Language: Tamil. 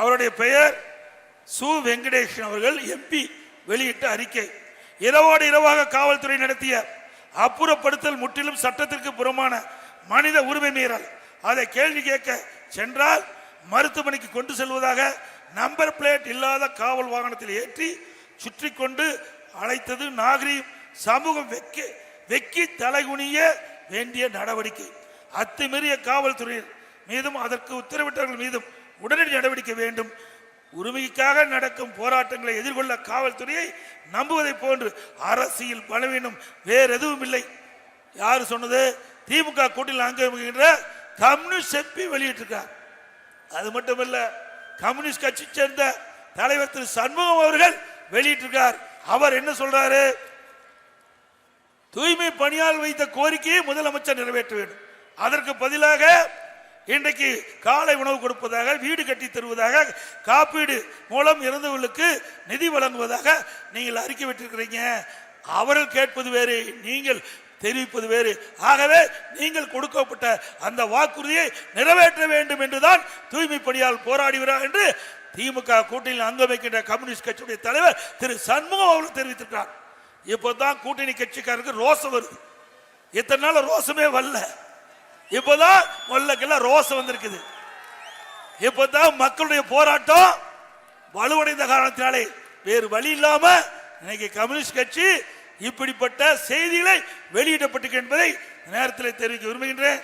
அவருடைய பெயர் சு வெங்கடேஷன் அவர்கள் எம்பி வெளியிட்ட அறிக்கை. இரவோடு இரவாக காவல்துறை நடத்திய அப்புறப்படுத்தல் முற்றிலும் சட்டத்திற்கு புறமான மனித உரிமை மீறல். அதை கேள்வி கேட்க சென்றால் மருத்துவமனைக்கு கொண்டு செல்வதாக நம்பர் பிளேட் இல்லாத காவல் வாகனத்தில் ஏற்றி சுற்றி கொண்டு அழைத்தது நாகரீகம் சமூகம் வெக்கி வெக்கி தலைகுனிய வேண்டிய நடவடிக்கை. அத்துமீறிய காவல்துறையினர் மீதும் அதற்கு உத்தரவிட்டவர்கள் மீதும் உடனடி நடவடிக்கை வேண்டும். உரிமைக்காக நடக்கும் போராட்டங்களை எதிர்கொள்ள காவல்துறையை நம்புவதை போன்று அரசியல் பலவீனம் வேற எதுவும் இல்லை. யார் சொன்னது? திமுக கூட்டில் அங்கீகரிக்கின்ற கம்யூனிஸ்ட் எம்பி வெளியிட்டிருக்கார் அது மட்டுமல்ல கம்யூனிஸ்ட் கட்சி சேர்ந்த தலைவர் திரு சண்முகம் அவர்கள் வெளியிட்டிருக்கார் அவர் என்ன சொல்றாரு? தூய்மை பணியால் வைத்த கோரிக்கையை முதலமைச்சர் நிறைவேற்ற வேண்டும். அதற்கு பதிலாக இன்றைக்கு காலை உணவு கொடுப்பதாக வீடு கட்டி தருவதாக காப்பீடு மூலம் இறந்தவர்களுக்கு நிதி வழங்குவதாக நீங்கள் அறிக்கை விட்டிருக்கிறீங்க. அவர்கள் கேட்பது வேறு நீங்கள் தெரிவிப்பது வேறு. ஆகவே நீங்கள் கொடுக்கப்பட்ட அந்த வாக்குறுதியை நிறைவேற்ற வேண்டும் என்றுதான் தூய்மை பணியால் போராடுகிறார் என்று திமுக கூட்டணியில் அங்க வைக்கின்ற கம்யூனிஸ்ட் கட்சியுடைய தலைவர் திரு சண்முகம் அவர்கள் தெரிவித்திருக்கிறார். இப்போதான் கூட்டணி கட்சிக்காரருக்கு ரோசம் வருது. இத்தனை நாள் ரோசமே வரல. இப்பதான் முல்லக்கெல்லாம் ரோஸ் வந்திருக்குது. இப்பதான் மக்களுடைய போராட்டம் வலுவடைந்த காரணத்தினாலே வேறு வழி இல்லாம இன்னைக்கு கம்யூனிஸ்ட் கட்சி இப்படிப்பட்ட செய்திகளை வெளியிடப்பட்டிருக்கு என்பதை நேரத்தில் தெரிவிக்க விரும்புகின்றேன்.